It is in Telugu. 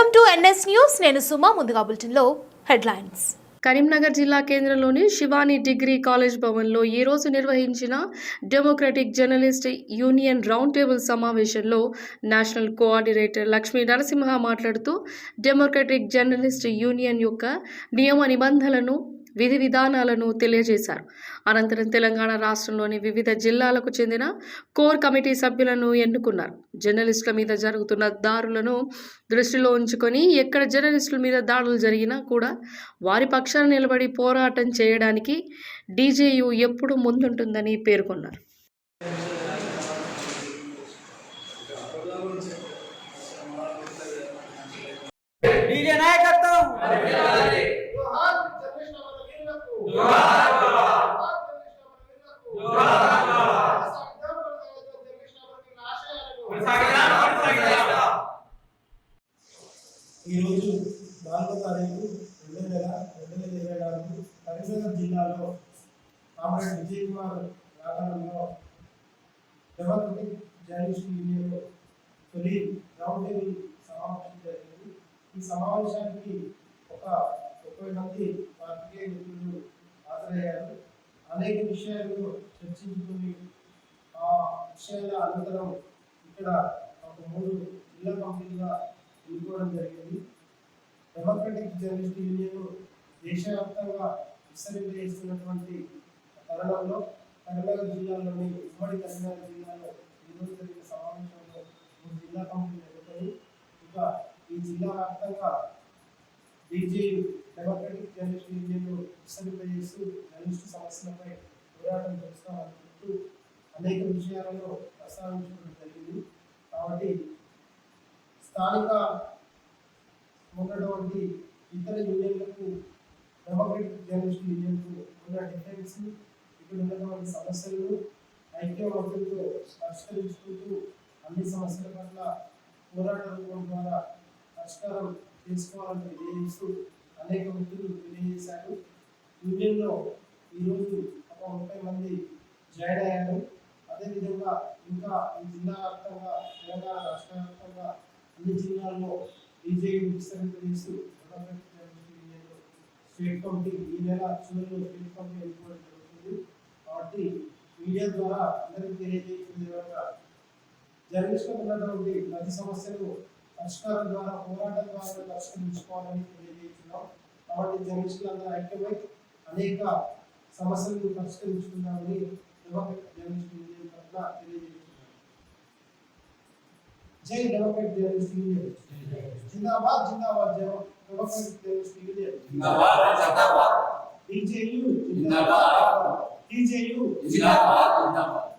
వెల్కమ్ టు ఎన్ఎస్ న్యూస్ నేను సుమా ముందుగా బులెటిన్లో హెడ్లైన్స్. కరీంనగర్ జిల్లా కేంద్రంలోని శివాని డిగ్రీ కాలేజ్ భవన్లో ఈ రోజు నిర్వహించిన democratic journalist union round table సమావేశంలో నేషనల్ కోఆర్డినేటర్ లక్ష్మీ నరసింహ మాట్లాడుతూ డెమోక్రటిక్ జర్నలిస్ట్ యూనియన్ యొక్క నియమ నిబంధనలను విధి విధానాలను తెలియజేశారు. అనంతరం తెలంగాణ రాష్ట్రంలోని వివిధ జిల్లాలకు చెందిన కోర్ కమిటీ సభ్యులను ఎన్నుకున్నారు. జర్నలిస్టుల మీద జరుగుతున్న దారులను దృష్టిలో ఉంచుకొని ఎక్కడ జర్నలిస్టుల మీద దాడులు జరిగినా కూడా వారి పక్షాన నిలబడి పోరాటం చేయడానికి డీజేయు ఎప్పుడు ముందుంటుందని పేర్కొన్నారు. డీజే నాయకత్వం! ఈరోజు నాలుగో తారీఖు రెండు వేల రెండు వేల ఇరవై నాలుగు కరీంనగర్ జిల్లాలో కామ్రేడ్ విజయ్ కుమార్ ప్రాంగణంలో డెమోక్రటిక్ జర్నలిస్ట్ యూనియన్ తొలి గ్రౌండ్ టేబుల్ సమావేశం జరిగింది. ఈ సమావేశానికి ఒక ముప్పై మంది పార్టీ మిత్రులు హాజరయ్యారు. అనేక విషయాలు చర్చించుకుని ఆ విషయాల అనంతరం ఇక్కడ ఒక మూడు జిల్లా కంపెనీగా ఎన్నుకోవడం జరిగింది. డెమోక్రటిక్ జర్నలిస్ట్ యూనియన్ దేశవ్యాప్తంగా విస్తరింపజేస్తున్నటువంటి తరుణంలో కరీంనగర్ జిల్లాలోని ఉమ్మడి కరీంనగర్ జిల్లాలో ఈరోజు జరిగిన సమావేశంలో మూడు జిల్లా కమిటీలు ఎన్నుకొని ఇంకా ఈ జిల్లా వ్యాప్తంగా బీజేపీ డెమోక్రటిక్ జర్నలిస్ట్ యూనియన్ విస్తరింపజేస్తూ జర్నలిస్టు సమస్యలపై పోరాటం చేస్తామనుకుంటూ అనేక విషయాలను ప్రస్తావించడం జరిగింది. కాబట్టి స్థానిక ఉన్నటువంటి ఇతర యూనియన్లకు డెమోక్రటిక్ జర్నలిస్ట్ యూనియన్కు ఉన్న డిఫరెన్స్ ఇక్కడ ఉన్నటువంటి సమస్యలను ఐక్యమత్యంతో పరిష్కరించుకుంటూ అన్ని సమస్యల పట్ల పోరాట రూపం ద్వారా పరిష్కారం చేసుకోవాలని తెలియజేస్తూ అనేక వ్యక్తులు తెలియజేశారు. యూనియన్లో ఈరోజు ఒక ముప్పై మంది జాయిన్ అయ్యారు. అదేవిధంగా ఇంకా ఈ జిల్లా వ్యాప్తంగా తెలంగాణ రాష్ట్ర అన్ని జిల్లాల్లో బీజేపీ విస్తరింపజేస్తూ స్టేట్ కమిటీ ఈ నెల చివరిలో స్టేట్ కమిటీ ఎన్నుకోవడం జరుగుతుంది. కాబట్టి మీడియా ద్వారా అందరికీ తెలియజేస్తుంది విధంగా జర్నలిస్టులకు ఉన్నటువంటి ప్రతి సమస్యలు పరిష్కారం ద్వారా పోరాటం ద్వారా పరిష్కరించుకోవాలని తెలియజేస్తున్నాం. కాబట్టి జర్నలిస్టులందరూ ఐక్యమై అనేక సమస్యలను పరిష్కరించుకుందామని డెమోక్రటిక్ పట్ల જય ડેવલપમેન્ટ એજન્સી જિંદાબાદ જિંદાબાદ જય ડેવલપમેન્ટ એજન્સી જિંદાબાદ જિંદાબાદ ડીજેયુ જિંદાબાદ ડીજેયુ જિંદાબાદ જિંદાબાદ